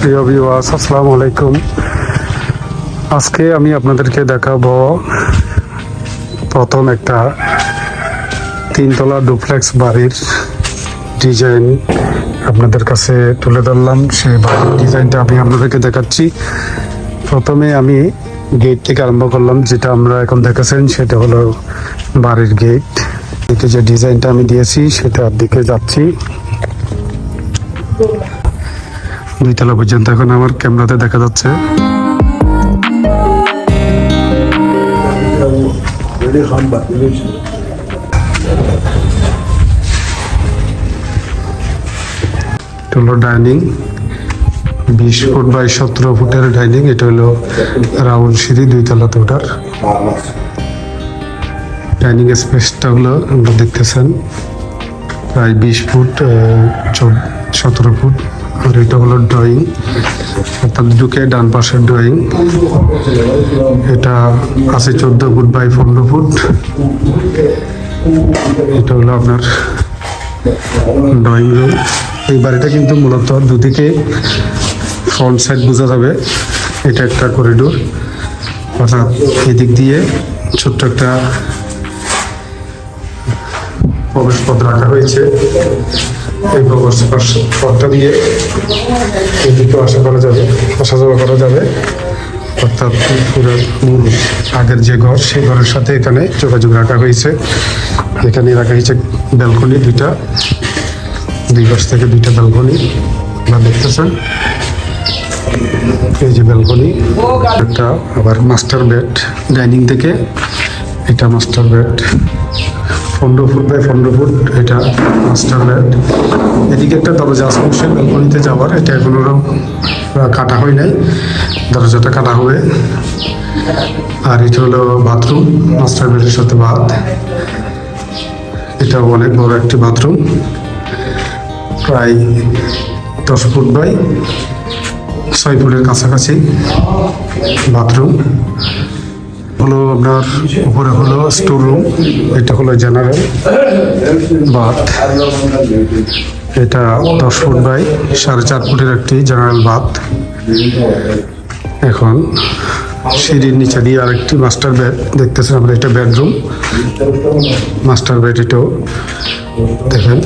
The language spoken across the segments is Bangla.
প্রিয় ভিউয়ার্স আসসালামু আলাইকুম। আজকে আমি আপনাদেরকে দেখাবো প্রথম একটা তিনতলা ডুপ্লেক্স বাড়ির ডিজাইন আপনাদের কাছে তুলে ধরলাম। সেই বাড়ির ডিজাইনটা আমি আপনাদেরকে দেখাচ্ছি। প্রথমে আমি গেট থেকে আরম্ভ করলাম, যেটা আমরা এখন দেখেছেন, সেটা হলো বাড়ির গেট এদিকে যে ডিজাইনটা আমি দিয়েছি, সেটার দিকে যাচ্ছি। দুইতলা পর্যন্ত। এখন আমার ক্যামেরাতে দেখা যাচ্ছে। হলো ডাইনিং বিশ ফুট বাই সতেরো ফুটের ডাইনিং এটা হলো রাউন্ড সিঁড়ি দুইতলাতে ওঠার। ডাইনিং স্পেসটা হলো আমরা দেখতেছেন। প্রায় বিশ ফুট সতেরো ফুট। আর এটা হলো ড্রয়িং অর্থাৎ ঢুকে ডান পাশের ড্রয়িং এটা আছে চোদ্দ ফুট বাই পনেরো ফুট। এটা হলো আপনার ড্রয়িং রুম এই বাড়িটা কিন্তু মূলত দুদিকে ফ্রন্ট সাইড বোঝা যাবে। এটা একটা করিডোর অর্থাৎ এদিক দিয়ে ছোট্ট একটা প্রবেশ পথ রাখা হয়েছে। এই পথটা দিয়ে এদিকেও আসা করা যাবে আসা যাওয়া করা যাবে। অর্থাৎ পুরো মূল আগের যে ঘর, সেই ঘরের সাথে এখানে যোগাযোগ রাখা হয়েছে। এখানে রাখা হয়েছে ব্যালকনি দুইটা। দুই পাশ থেকে দুইটা ব্যালকনি। আপনারা দেখতেছেন? এই যে ব্যালকনি একটা আবার মাস্টার বেড, ডাইনিং থেকে। এটা মাস্টার বেড। পনেরো ফুট বাই পনেরো ফুট এটা মাস্টার বেড এদিকে একটা দরজা আসছে ব্যালকনিতে যাওয়ার। এটা এখনও কাটা হয় নাই। দরজাটা কাটা হবে। আর এটা হলো বাথরুম, মাস্টার বেডের সাথে বাথ। এটা অনেক বড় একটি বাথরুম। প্রায় দশ ফুট বাই ছয় ফুটের কাছাকাছি বাথরুম। হলো আপনার উপরে হলো স্টোর রুম এটা হলো জেনারেল বাথ এটা দশ ফুট বাই সাড়ে চার ফুটের একটি জেনারেল বাথ এখন সিঁড়ির নিচে দিয়ে আরেকটি মাস্টার বেড দেখতেছেন আমরা এটা বেডরুম মাস্টার বেড এটাও, দেখেন।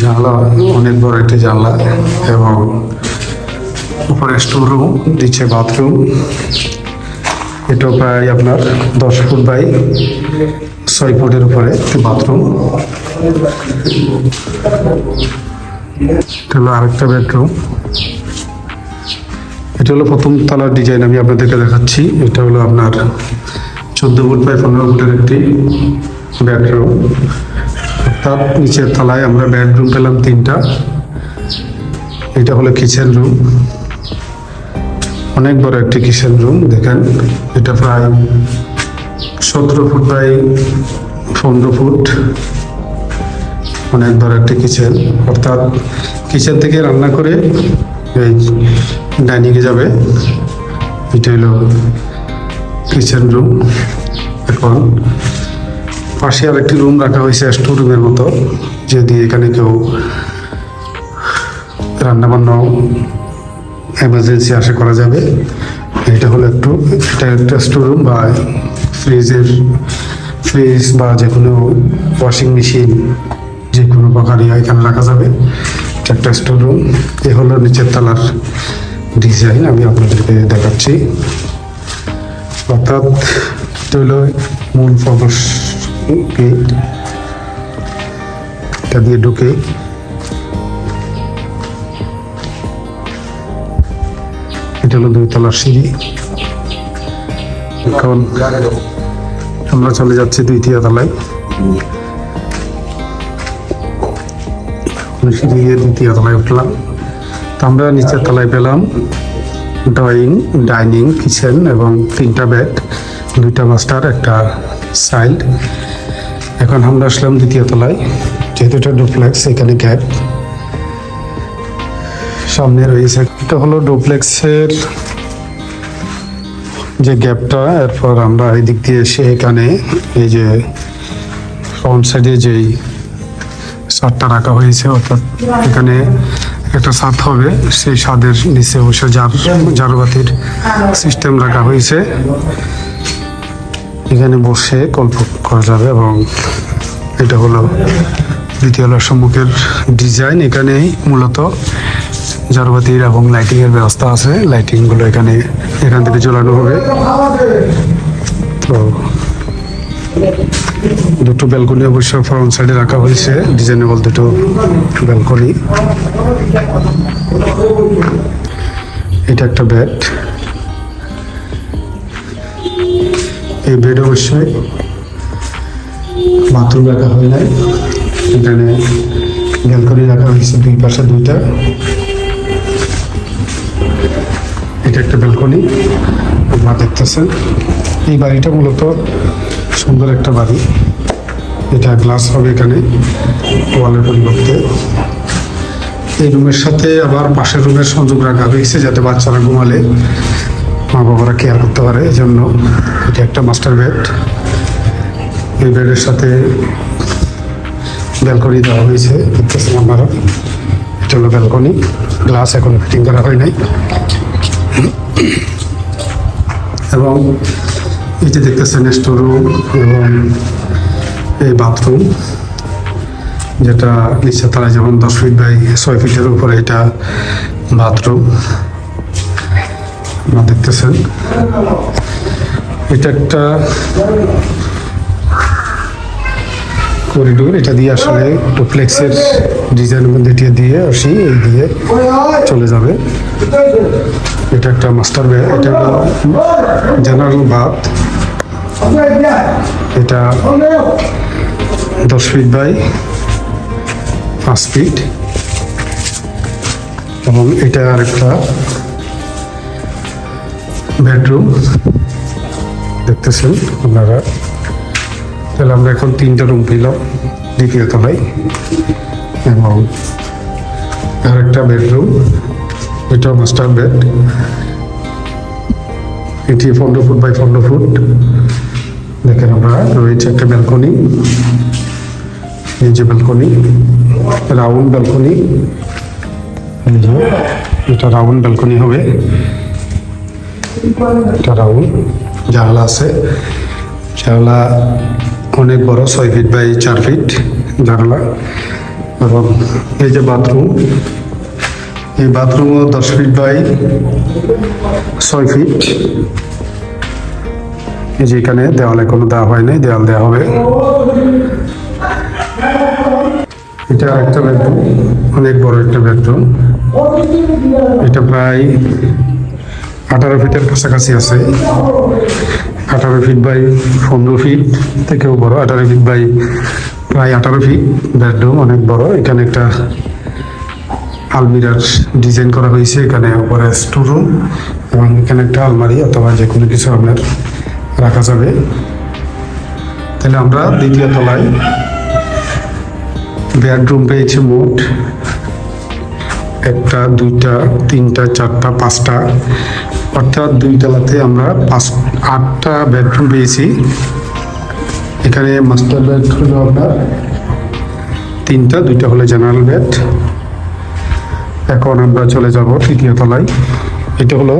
জানলা অনেক বড় একটি জানলা এবং উপরে স্টোর রুম নিচে বাথরুম এটাও প্রায় আপনার দশ ফুট বাই ছয় ফুটের উপরে বাথরুম এটা হলো আরেকটা বেডরুম এটা হলো প্রথম তলার ডিজাইন আমি আপনাদেরকে দেখাচ্ছি। এটা হলো আপনার চোদ্দ ফুট বাই পনেরো ফুটের একটি বেডরুম তার নিচের তলায় আমরা বেডরুম পেলাম তিনটা। এটা হলো কিচেন রুম অনেক বড় একটি কিচেন রুম দেখেন। এটা প্রায় সতেরো ফুট বাই পনেরো ফুট। অনেক বড় একটি কিচেন। অর্থাৎ কিচেন থেকে রান্না করে এই ডাইনিংয়ে যাবে। এটা হলো কিচেন রুম এখন পাশে আর একটি রুম রাখা হয়েছে স্টোর রুমের মতো। যদি এখানে কেউ রান্না বান্না এমার্জেন্সি আসে করা যাবে। এটা হলো একটু, এটা একটা স্টোর রুম বা ফ্রিজের ফ্রিজ বা যে কোনো ওয়াশিং মেশিন যে কোনো প্রকারই এখানে রাখা যাবে। একটা স্টোর রুম এ হলো নিচের তলার ডিজাইন আমি আপনাদেরকে দেখাচ্ছি। অর্থাৎ এটা হলো মূল প্রবেশ গেট এটা দিয়ে ঢুকে হলো দুই তলার সিঁড়ি। এখন আমরা চলে যাচ্ছি দ্বিতীয় তলায়। সিঁড়ি দিয়ে দ্বিতীয় তলায় উঠলাম। তো আমরা নিচের তলায় পেলাম ড্রয়িং, ডাইনিং, কিচেন এবং তিনটা বেড, দুইটা মাস্টার, একটা সাইল্ড এখন আমরা আসলাম দ্বিতীয় তলায়। যেহেতু এটা ডুপ্লেক্স, এখানে গ্যাপ সামনে রয়েছে। এটা হলো ডুপ্লেক্সের যে গ্যাপটা, এরপর আমরা এই দিক দিয়ে এসে এখানে এই যে ফ্রন্ট সাইডে যেই ছাদটা রাখা হয়েছে, অর্থাৎ এখানে একটা ছাদ হবে। সেই ছাদের নিচে বসে জার, জারবাতির সিস্টেম রাখা হয়েছে। এখানে বসে গল্প করা যাবে এবং এটা হলো দ্বিতীয় সম্মুখের ডিজাইন এখানেই মূলত জারবাতির এবং লাইটিং এর ব্যবস্থা আছে। লাইটিংগুলো এখানে, এখান থেকে ঝোলানো হবে। তো দুটো ব্যালকনি অবশ্য ফ্রন্ট সাইডে রাখা হয়েছে। ডিজাইনেবল দুটো ব্যালকনি এটা একটা বেড এই বেড অবশ্যই বাথরুম রাখা হয় নাই। এখানে ব্যালকনি রাখা হয়েছে দুই পাশে দুইটা। এটা একটা ব্যালকনি আপনারা দেখতেছেন এই বাড়িটা মূলত সুন্দর একটা বাড়ি। এটা গ্লাস হবে এখানে, ওয়ালের পরিবর্তে। এই রুমের সাথে আবার পাশের রুমের সংযোগ রাখা হয়েছে যাতে বাচ্চারা ঘুমালে মা বাবারা কেয়ার করতে পারে, এই জন্য এটা একটা মাস্টার বেড এই বেডের সাথে ব্যালকনি দেওয়া হয়েছে, দেখতেছেন আপনারা। এটা হলো ব্যালকনি, গ্লাস এখন ফিটিং করা হয় নাই। এবং এই যে দেখতেছেন স্টোর রুম এবং এই বাথরুম যেটা নিচে তারা যেমন দশ ফিট বাই ছয় ফিটের উপরে এটা বাথরুম আপনারা দেখতেছেন, এটা একটা করিডোর এটা দিয়ে আসলে ডুপ্লেক্সের ডিজাইনের মধ্যে এটা দিয়ে আসি, এই দিয়ে চলে যাবে। এটা একটা মাস্টার এটা হলো জেনারেল বাথ এটা দশ ফিট বাই পাঁচ ফিট এবং এটা আরেকটা বেডরুম দেখতেছেন আপনারা। তাহলে আমরা এখন তিনটা রুম পেলাম দ্বিতীয় তলায় এবং আরেকটা বেডরুম এটা মাস্টার বেড এটি পনেরো ফুট বাই পনেরো ফুট দেখেন আমরা রয়েছে একটা ব্যালকনি এই যে ব্যালকনি রাউন্ড ব্যালকনি এটা রাউন্ড ব্যালকনি হবে। এটা রাউন্ড জানলা আছে। জানলা অনেক বড় ছয় ফিট বাই চার ফিট জানলা এবং এই যে বাথরুম এই বাথরুমও দশ ফিট বাই ছয় ফিট এই যে এখানে দেওয়ালে কোনো দেওয়া হয় নাই, দেওয়াল দেওয়া হবে। এটা একটা বেডরুম অনেক বড় একটা বেডরুম এটা প্রায় আঠারো ফিটের কাছাকাছি আছে। আঠারো ফিট বাই পনেরো ফিট থেকেও বড়, আঠারো ফিট বাই প্রায় আঠারো ফিট বেডরুম অনেক বড়। এখানে একটা আলমিরার ডিজাইন করা হয়েছে, এখানে উপরে স্টোরুম এবং এখানে একটা আলমারি অথবা যে কোনো কিছু আপনার রাখা যাবে। তাহলে আমরা দ্বিতীয় তলায় বেডরুম পেয়েছি মোট একটা, দুইটা, তিনটা, চারটা, পাঁচটা। অর্থাৎ দুই তলাতে আমরা পাঁচ আটটা বেডরুম পেয়েছি। এখানে মাস্টার বেড হলো আপনার তিনটা, দুইটা হলো জেনারেল বেড এখন আমরা চলে যাব তৃতীয় তলায়। এটা হলো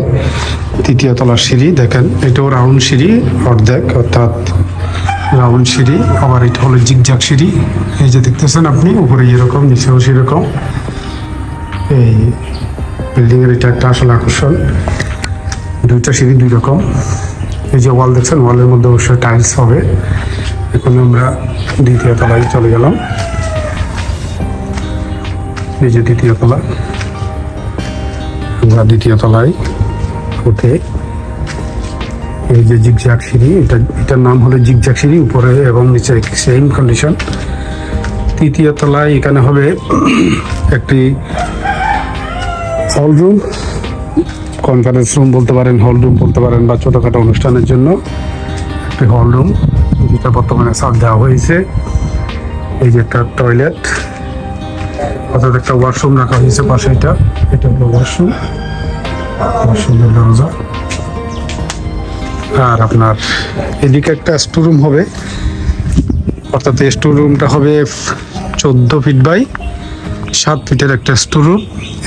তৃতীয় তলার সিঁড়ি, দেখেন, এটাও রাউন্ড সিঁড়ি অর্ধেক, অর্থাৎ রাউন্ড সিঁড়ি। আবার এটা হলো জিগজাগ সিঁড়ি। এই যে দেখতেছেন আপনি, উপরে এরকম, নিচেও সেরকম। এই বিল্ডিংয়ের এটা একটা আসলে আকর্ষণ। দুইটা সিঁড়ি দুই রকম। এই যে ওয়াল দেখছেন, ওয়ালের মধ্যে অবশ্যই টাইলস হবে। এখন আমরা দ্বিতীয় তলায় চলে গেলাম। এই যে দ্বিতীয় তলা। আমরা দ্বিতীয় তলায় উঠে এই যে জিগজ্যাগ সিঁড়ি, এটা, এটার নাম হলো জিগজ্যাগ সিঁড়ি, উপরে এবং নিচে সেম কন্ডিশন তৃতীয় তলায় এখানে হবে একটি হল রুম কনফারেন্স রুম বলতে পারেন হল রুম বলতে পারেন বা ছোটোখাটো অনুষ্ঠানের জন্য একটি হল রুম যেটা বর্তমানে সার দেওয়া হয়েছে। এই যে একটা টয়লেট অর্থাৎ একটা ওয়াশরুম রাখা হয়েছে পাশে এটা। এটা হলো ওয়াশরুম ওয়াশরুমের দরজা। আর আপনার এদিকে একটা স্টোর রুম হবে, অর্থাৎ স্টোর রুমটা হবে চোদ্দ ফিট বাই সাত ফিটের একটা স্টোর রুম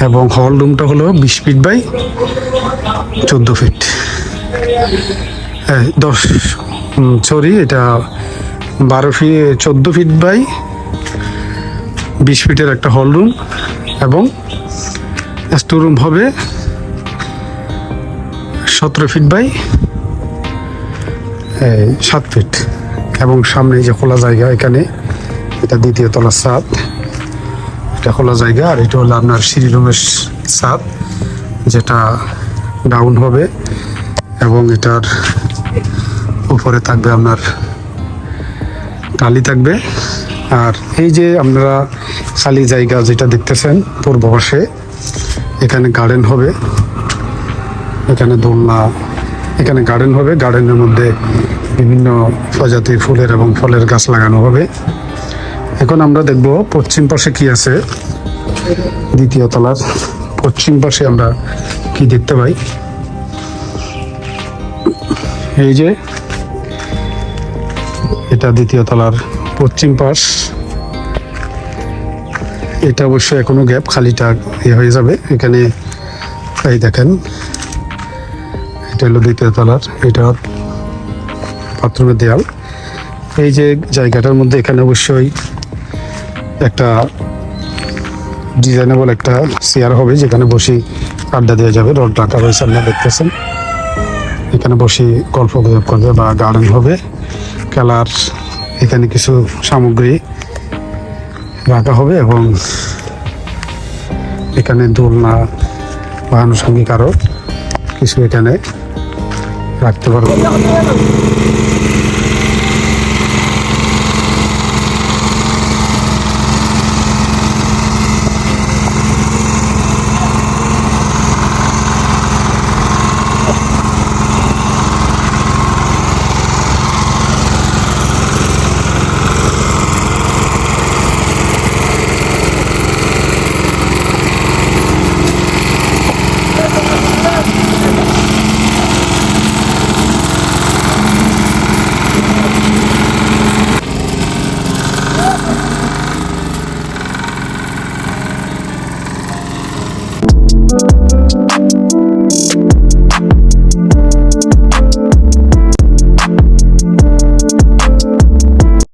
এবং হল রুমটা হলো বিশ ফিট বাই চোদ্দ ফিট। দশ সরি এটা বারো ফিট চোদ্দ ফিট বাই বিশ ফিটের একটা হল রুম এবং স্টোর রুম হবে সতেরো ফিট বাই সাত ফিট এবং সামনে যে খোলা জায়গা এখানে, এটা দ্বিতীয় তলার ছাদ। এটা খোলা জায়গা, আর এটা হলো আপনার সিঁড়ি রুমের ছাদ, যেটা ডাউন হবে এবং এটার উপরে থাকবে আপনার টালি থাকবে। আর এই যে আপনারা খালি জায়গা যেটা দেখতেছেন পূর্ব পাশে, এখানে গার্ডেন হবে, এখানে দোলনা, এখানে গার্ডেন হবে। গার্ডেনের মধ্যে বিভিন্ন প্রজাতির ফুলের এবং ফলের গাছ লাগানো হবে। এখন আমরা দেখব পশ্চিম পাশে কি আছে। দ্বিতীয় তলার পশ্চিম পাশে আমরা কি দেখতে পাই? এই যে, এটা দ্বিতীয় তলার পশ্চিম পাশ। এটা অবশ্যই এখনও গ্যাপ, খালিটা ইয়ে হয়ে যাবে। এখানে এই দেখেন, এটা হলো দ্বিতীয় তলার, এটা বাথরুমের দেয়াল। এই যে জায়গাটার মধ্যে এখানে অবশ্যই একটা ডিজাইনেবল একটা চেয়ার হবে, যেখানে বসে আড্ডা দেওয়া যাবে। রড রাখা রয়েছে, আপনারা দেখতেছেন। এখানে বসে গল্প গুজব করবে বা গার্ডেন হবে। খেলার এখানে কিছু সামগ্রী রাখা হবে এবং এখানে দোলনা, বা আনুষঙ্গিক আরও কিছু এখানে রাখতে পারবে।